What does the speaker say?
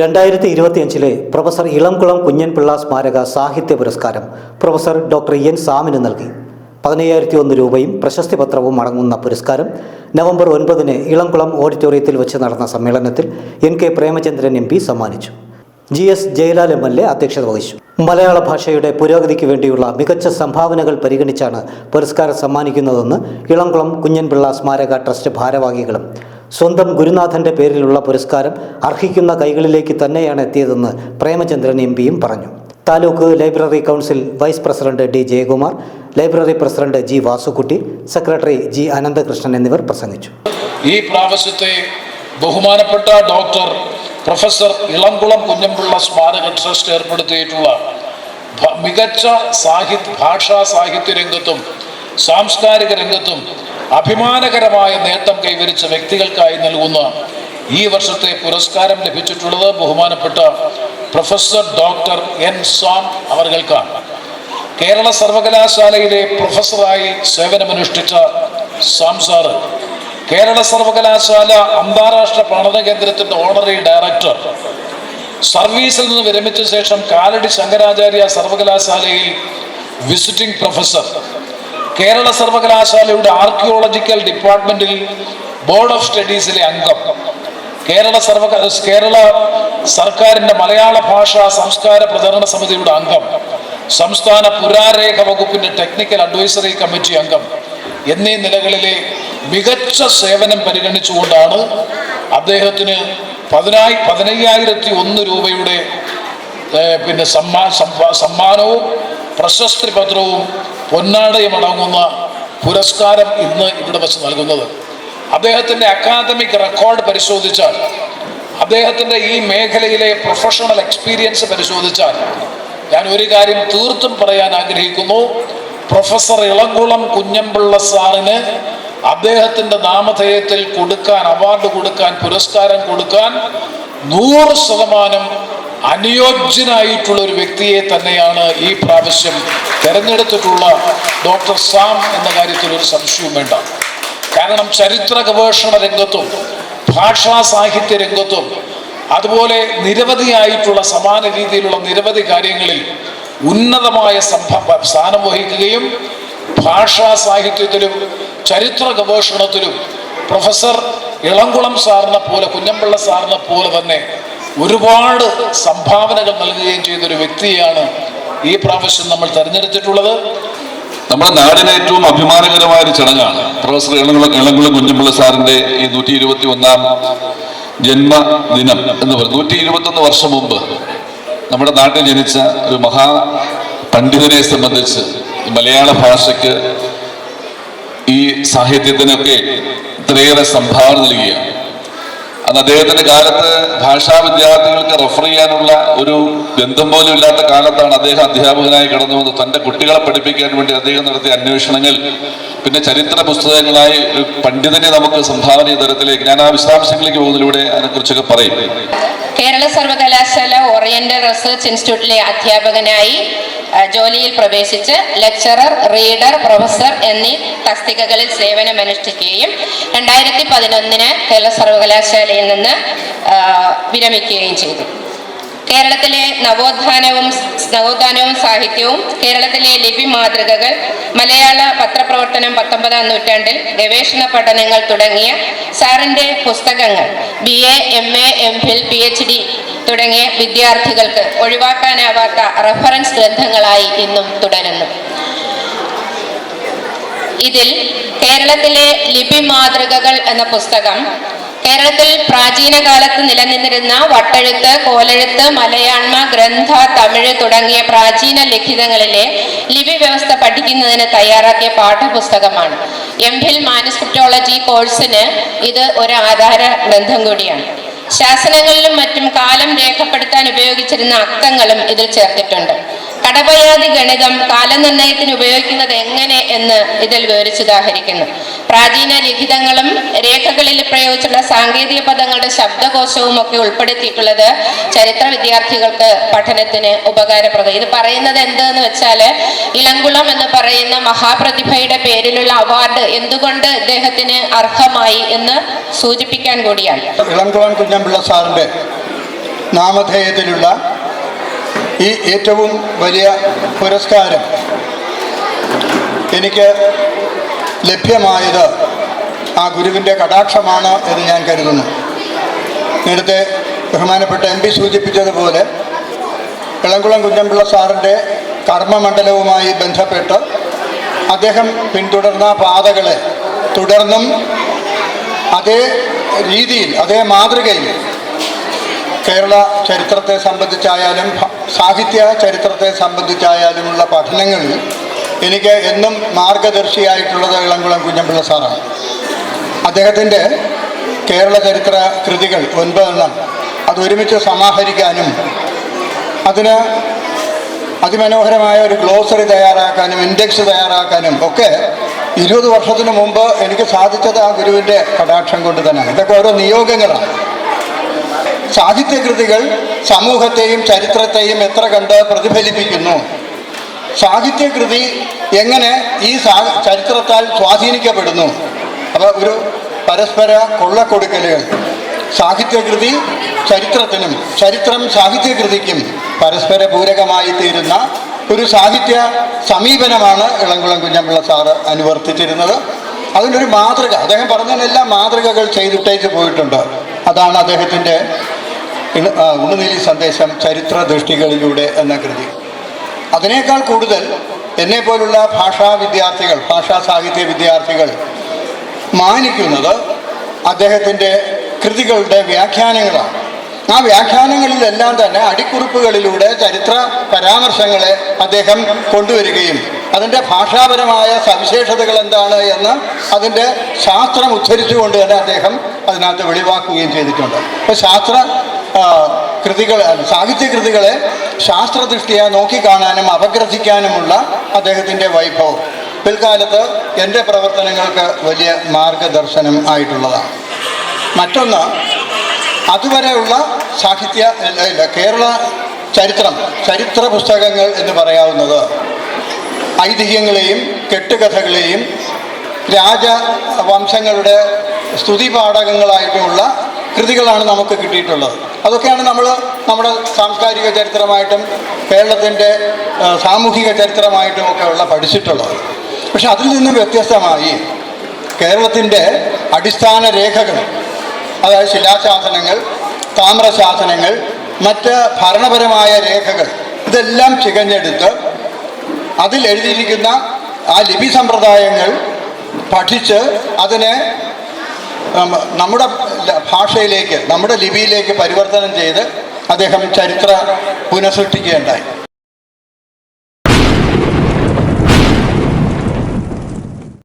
രണ്ടായിരത്തി ഇരുപത്തിയഞ്ചിലെ പ്രൊഫസർ ഇളംകുളം കുഞ്ഞൻപിള്ള സ്മാരക സാഹിത്യ പുരസ്കാരം പ്രൊഫസർ ഡോക്ടർ എൻ സാമിന് നൽകി. പതിനയ്യായിരത്തി ഒന്ന് രൂപയും പ്രശസ്തി പത്രവും അടങ്ങുന്ന പുരസ്കാരം നവംബർ ഒൻപതിന് ഇളംകുളം ഓഡിറ്റോറിയത്തിൽ വെച്ച് നടന്ന സമ്മേളനത്തിൽ N K Premachandran M P സമ്മാനിച്ചു. G S Jayalal M L A അധ്യക്ഷത വഹിച്ചു. മലയാള ഭാഷയുടെ പുരോഗതിക്ക് വേണ്ടിയുള്ള മികച്ച സംഭാവനകൾ പരിഗണിച്ചാണ് പുരസ്കാരം സമ്മാനിക്കുന്നതെന്ന് ഇളംകുളം കുഞ്ഞൻപിള്ള സ്മാരക ട്രസ്റ്റ് ഭാരവാഹികളും സ്വന്തം ഗുരുനാഥന്റെ പേരിലുള്ള പുരസ്കാരം അർഹിക്കുന്ന കൈകളിലേക്ക് തന്നെയാണ് എത്തിയതെന്ന് പ്രേമചന്ദ്രൻ എം പിയും പറഞ്ഞു. Taluk library council vice president D Jayakumar library president G Vasukutty secretary G Ananthakrishnan എന്നിവർ പ്രസംഗിച്ചു. ഈ പ്രാവശ്യത്തെ ബഹുമാനപ്പെട്ട ഡോക്ടർ പ്രൊഫസർ ഇളംകുളം കുഞ്ഞമ്പുള്ള സ്മാരക ട്രസ്റ്റ് ഏർപ്പെടുത്തിയിട്ടുള്ള മികച്ച സാഹിത്യ ഭാഷാ സാഹിത്യ രംഗത്തും സാംസ്കാരിക രംഗത്തും അഭിമാനകരമായ നേട്ടം കൈവരിച്ച വ്യക്തികൾക്കായി നൽകുന്ന ഈ വർഷത്തെ പുരസ്കാരം ലഭിച്ചിട്ടുള്ളത് ബഹുമാനപ്പെട്ട പ്രൊഫസർ ഡോക്ടർ എൻ സാം അവർകൾക്കാണ് കേരള സർവകലാശാലയിലെ പ്രൊഫസറായി സേവനമനുഷ്ഠിച്ച സാംസാറ് കേരള സർവകലാശാല അന്താരാഷ്ട്ര പഠന കേന്ദ്രത്തിന്റെ ഓണററി ഡയറക്ടർ സർവീസിൽ നിന്ന് വിരമിച്ച ശേഷം കാലടി ശങ്കരാചാര്യ സർവകലാശാലയിൽ വിസിറ്റിംഗ് പ്രൊഫസർ കേരള സർവകലാശാലയുടെ ആർക്കിയോളജിക്കൽ ഡിപ്പാർട്ട്മെന്റിൽ ബോർഡ് ഓഫ് സ്റ്റഡീസിലെ അംഗം. കേരള സർവ കേരള സർക്കാരിന്റെ മലയാള ഭാഷാ സംസ്കാര പ്രചരണ സമിതിയുടെ അംഗം. സംസ്ഥാന പുരാരേഖ വകുപ്പിന്റെ ടെക്നിക്കൽ അഡ്വൈസറി കമ്മിറ്റി അംഗം. എന്നീ നിലകളിലെ മികച്ച സേവനം പരിഗണിച്ചുകൊണ്ടാണ് അദ്ദേഹത്തിന് പതിനായി പതിനയ്യായിരത്തി ഒന്ന് രൂപയുടെ പിന്നെ സമ്മാ സമ്മാനവും പ്രശസ്തി പത്രവും പൊന്നാടയും അടങ്ങുന്ന പുരസ്കാരം ഇന്ന് ഇവിടെ വെച്ച് നൽകുന്നത്. അദ്ദേഹത്തിന്റെ അക്കാദമിക് റെക്കോർഡ് പരിശോധിച്ചാൽ അദ്ദേഹത്തിന്റെ ഈ മേഖലയിലെ പ്രൊഫഷണൽ എക്സ്പീരിയൻസ് പരിശോധിച്ചാൽ ഞാൻ ഒരു കാര്യം തീർത്തും പറയാൻ ആഗ്രഹിക്കുന്നു. പ്രൊഫസർ ഇളങ്കുളം കുഞ്ഞമ്പിള്ള സാറിന് അദ്ദേഹത്തിന്റെ നാമധേയത്തിൽ കൊടുക്കാൻ അവാർഡ് കൊടുക്കാൻ പുരസ്കാരം കൊടുക്കാൻ നൂറ് ശതമാനം അനുയോജ്യനായിട്ടുള്ള ഒരു വ്യക്തിയെ തന്നെയാണ് ഈ പ്രാവശ്യം തിരഞ്ഞെടുത്തിട്ടുള്ള ഡോക്ടർ സാം എന്ന കാര്യത്തിൽ ഒരു സംശയവും വേണ്ട. കാരണം ചരിത്ര ഗവേഷണ രംഗത്തും ഭാഷാ സാഹിത്യ രംഗത്തും അതുപോലെ നിരവധിയായിട്ടുള്ള സമാന രീതിയിലുള്ള നിരവധി കാര്യങ്ങളിൽ ഉന്നതമായ സംഭവ സ്ഥാനം വഹിക്കുകയും ഭാഷാ സാഹിത്യത്തിലും ചരിത്ര ഗവേഷണത്തിലും പ്രൊഫസർ ഇളംകുളം സാറിനെ പോലെ കുഞ്ഞമ്പിള്ള സാറിനെ പോലെ തന്നെ ഒരുപാട് സംഭാവനകൾ നൽകുകയും ചെയ്ത ഒരു വ്യക്തിയാണ് ഈ പ്രാവശ്യം നമ്മൾ തെരഞ്ഞെടുത്തിട്ടുള്ളത്. നമ്മുടെ നാടിന് ഏറ്റവും അഭിമാനകരമായ ഒരു ചടങ്ങാണ്. പ്രൊഫസർ ഇളംകുളം ഇളംകുളം കുഞ്ഞമ്പിള്ള സാറിന്റെ ഈ നൂറ്റി ഇരുപത്തി ഒന്നാം ജന്മദിനം എന്ന് പറയും നൂറ്റി ഇരുപത്തി ഒന്ന് വർഷം മുമ്പ് നമ്മുടെ നാട്ടിൽ ജനിച്ച ഒരു മഹാ പണ്ഡിതനെ സംബന്ധിച്ച് മലയാള ഭാഷയ്ക്ക് ഈ സാഹിത്യത്തിനൊക്കെ ഇത്രയേറെ സംഭാവന നൽകിയാണ് അന്ന് അദ്ദേഹത്തിന്റെ കാലത്ത് ഭാഷാ വിദ്യാർത്ഥികൾക്ക് റെഫർ ചെയ്യാനുള്ള ഒരു ബന്ധം പോലും ഇല്ലാത്ത കാലത്താണ് അദ്ദേഹം അധ്യാപകനായി കടന്നു വന്ന് തന്റെ കുട്ടികളെ പഠിപ്പിക്കാൻ വേണ്ടി അദ്ദേഹം നടത്തിയ അന്വേഷണങ്ങൾ. പിന്നെ ചരിത്ര പുസ്തകങ്ങളായി ഒരു പണ്ഡിതനെ നമുക്ക് സംഭാവന തരത്തിലേക്ക് ഞാൻ ആ വിശദാംശങ്ങളിലേക്ക് പോകുന്നതിലൂടെ അതിനെക്കുറിച്ചൊക്കെ പറയും. കേരള സർവകലാശാല ഓറിയന്റൽ റിസർച്ച് ഇൻസ്റ്റിറ്റ്യൂട്ടിലെ അധ്യാപകനായി ജോലിയിൽ പ്രവേശിച്ച് ലെക്ചറർ റീഡർ പ്രൊഫസർ എന്നീ തസ്തികകളിൽ സേവനമനുഷ്ഠിക്കുകയും രണ്ടായിരത്തി പതിനൊന്നിന് കേരള സർവകലാശാലയിൽ നിന്ന് വിരമിക്കുകയും ചെയ്തു. കേരളത്തിലെ നവോത്ഥാനവും നവോത്ഥാനവും സാഹിത്യവും കേരളത്തിലെ ലിപി മാതൃകകൾ മലയാള പത്രപ്രവർത്തനം പത്തൊമ്പതാം നൂറ്റാണ്ടിൽ ഗവേഷണ പഠനങ്ങൾ തുടങ്ങിയ സാറിന്റെ പുസ്തകങ്ങൾ B A M A M Phil P H D തുടങ്ങിയ വിദ്യാർത്ഥികൾക്ക് ഒഴിവാക്കാനാവാത്ത റഫറൻസ് ഗ്രന്ഥങ്ങളായി ഇന്നും തുടരുന്നു. ഇതിൽ കേരളത്തിലെ ലിപി മാതൃകകൾ എന്ന പുസ്തകം കേരളത്തിൽ പ്രാചീന കാലത്ത് നിലനിന്നിരുന്ന വട്ടെഴുത്ത് കോലെഴുത്ത് മലയാണ്മ ഗ്രന്ഥ തമിഴ് തുടങ്ങിയ പ്രാചീന ലിഖിതങ്ങളിലെ ലിപി വ്യവസ്ഥ പഠിക്കുന്നതിന് തയ്യാറാക്കിയ പാഠപുസ്തകമാണ്. എം ഫിൽ മാനുസ്ക്രിപ്റ്റോളജി കോഴ്സിന് ഇത് ഒരു ആധാര ഗ്രന്ഥം കൂടിയാണ്. ശാസനങ്ങളിലും മറ്റും കാലം രേഖപ്പെടുത്താൻ ഉപയോഗിച്ചിരുന്ന അക്കങ്ങളും ഇതിൽ ചേർത്തിട്ടുണ്ട്. കടപയാതി ഗണിതം കാലനിർണയത്തിന് ഉപയോഗിക്കുന്നത് എങ്ങനെ എന്ന് ഇതിൽ വിവരിച്ചുദാഹരിക്കുന്നു പ്രാചീന ലിഖിതങ്ങളും രേഖകളിൽ പ്രയോഗിച്ചുള്ള സാങ്കേതിക പദങ്ങളുടെ ശബ്ദകോശവും ഒക്കെ ഉൾപ്പെടുത്തിയിട്ടുള്ളത് ചരിത്ര വിദ്യാർത്ഥികൾക്ക് പഠനത്തിന് ഉപകാരപ്രദം. ഇത് പറയുന്നത് എന്തെന്ന് വെച്ചാൽ ഇളങ്കുളം എന്ന് പറയുന്ന മഹാപ്രതിഭയുടെ പേരിലുള്ള അവാർഡ് എന്തുകൊണ്ട് ഇദ്ദേഹത്തിന് അർഹമായി എന്ന് സൂചിപ്പിക്കാൻ കൂടിയാണ്. ഇളങ്കുളം കുഞ്ഞമ്പിള്ള സാറിന്റെ നാമധേയത്തിലുള്ള ഈ ഏറ്റവും വലിയ പുരസ്കാരം എനിക്ക് ലഭ്യമായത് ആ ഗുരുവിന്റെ കടാക്ഷമാണ് എന്ന് ഞാൻ കരുതുന്നു. നേരത്തെ ബഹുമാനപ്പെട്ട എം പി സൂചിപ്പിച്ചതുപോലെ ഇളംകുളം കുഞ്ഞമ്പിള്ള സാറിന്റെ കർമ്മമണ്ഡലവുമായി ബന്ധപ്പെട്ട് അദ്ദേഹം പിന്തുടർന്ന പാതകളെ തുടർന്നും അതേ രീതിയിൽ അതേ മാതൃകയിൽ കേരള ചരിത്രത്തെ സംബന്ധിച്ചായാലും സാഹിത്യ ചരിത്രത്തെ സംബന്ധിച്ചായാലുമുള്ള പഠനങ്ങളിൽ എനിക്ക് എന്നും മാർഗദർശിയായിട്ടുള്ളത് ഇളംകുളം കുഞ്ഞമ്പിള്ള സാറാണ്. അദ്ദേഹത്തിന്റെ കേരള ചരിത്ര കൃതികൾ ഒൻപതെണ്ണം അത് ഒരുമിച്ച് സമാഹരിക്കാനും അതിന് അതിമനോഹരമായ ഒരു ഗ്ലോസറി തയ്യാറാക്കാനും ഇൻഡെക്സ് തയ്യാറാക്കാനും ഒക്കെ ഇരുപത് വർഷത്തിന് മുമ്പ് എനിക്ക് സാധിച്ചത് ആ ഗുരുവിന്റെ കടാക്ഷം കൊണ്ട് തന്നെയാണ്. ഇതൊക്കെ ഓരോ നിയോഗങ്ങളാണ്. സാഹിത്യകൃതികൾ സമൂഹത്തെയും ചരിത്രത്തെയും എത്ര കണ്ട് പ്രതിഫലിപ്പിക്കുന്നു? സാഹിത്യകൃതി എങ്ങനെ ഈ ചരിത്രത്താൽ സ്വാധീനിക്കപ്പെടുന്നു? അപ്പോൾ ഒരു പരസ്പര കൊള്ളക്കൊടുക്കലുകൾ. സാഹിത്യകൃതി ചരിത്രത്തിനും ചരിത്രം സാഹിത്യകൃതിക്കും പരസ്പര പൂരകമായി തീരുന്ന ഒരു സാഹിത്യ സമീപനമാണ് ഇളംകുളം കുഞ്ഞമ്പിള്ള സാറ് അനുവർത്തിച്ചിരുന്നത്. അതിനൊരു മാതൃക അദ്ദേഹം പറഞ്ഞതിനെല്ലാം മാതൃകകൾ ചെയ്തിട്ടേച്ച് പോയിട്ടുണ്ട്. അതാണ് അദ്ദേഹത്തിന്റെ ഉണുനീലി സന്ദേശം ചരിത്ര ദൃഷ്ടികളിലൂടെ എന്ന കൃതി. അതിനേക്കാൾ കൂടുതൽ എന്നെ പോലുള്ള ഭാഷാ വിദ്യാർത്ഥികൾ ഭാഷാ സാഹിത്യ വിദ്യാർത്ഥികൾ മാനിക്കുന്നത് അദ്ദേഹത്തിന്റെ കൃതികളുടെ വ്യാഖ്യാനങ്ങളാണ്. ആ വ്യാഖ്യാനങ്ങളിലെല്ലാം തന്നെ അടിക്കുറിപ്പുകളിലൂടെ ചരിത്ര പരാമർശങ്ങളെ അദ്ദേഹം കൊണ്ടുവരികയും അതിന്റെ ഭാഷാപരമായ സവിശേഷതകൾ എന്താണ് എന്ന് അതിന്റെ ശാസ്ത്രം ഉദ്ധരിച്ചുകൊണ്ട് തന്നെ അദ്ദേഹം അതിനകത്ത് വെളിവാക്കുകയും ചെയ്തിട്ടുണ്ട്. അപ്പോൾ ശാസ്ത്ര കൃതികൾ സാഹിത്യ കൃതികളെ ശാസ്ത്രദൃഷ്ടിയെ നോക്കിക്കാണാനും അപഗ്രഥിക്കാനുമുള്ള അദ്ദേഹത്തിന്റെ വൈഭവം. പിൽക്കാലത്ത് എന്റെ പ്രവർത്തനങ്ങൾക്ക് വലിയ മാർഗദർശനം ആയിട്ടുള്ളതാണ്. മറ്റൊന്ന് അതുവരെയുള്ള സാഹിത്യ കേരള ചരിത്രം ചരിത്ര പുസ്തകങ്ങൾ എന്ന് പറയാവുന്നത് ഐതിഹ്യങ്ങളെയും കെട്ടുകഥകളെയും രാജവംശങ്ങളുടെ സ്തുതിപാഠകങ്ങളായിട്ടുമുള്ള കൃതികളാണ് നമുക്ക് കിട്ടിയിട്ടുള്ളത്. അതൊക്കെയാണ് നമ്മൾ നമ്മുടെ സാംസ്കാരിക ചരിത്രമായിട്ടും കേരളത്തിന്റെ സാമൂഹിക ചരിത്രമായിട്ടും ഒക്കെ ഉള്ള പഠിച്ചിട്ടുള്ളത്. പക്ഷെ അതിൽ നിന്നും വ്യത്യസ്തമായി കേരളത്തിന്റെ അടിസ്ഥാന രേഖകൾ അതായത് ശിലാശാസനങ്ങൾ താമ്രശാസനങ്ങൾ മറ്റ് ഭരണപരമായ രേഖകൾ ഇതെല്ലാം ചികഞ്ഞെടുത്ത് അതിൽ എഴുതിയിരിക്കുന്ന ആ ലിപി സമ്പ്രദായങ്ങൾ പഠിച്ച് അതിനെ നമ്മുടെ ഭാഷയിലേക്ക് നമ്മുടെ ലിപിയിലേക്ക് പരിവർത്തനം ചെയ്ത് അദ്ദേഹം ചരിത്ര പുനഃസൃഷ്ടിക്കുകയുണ്ടായി.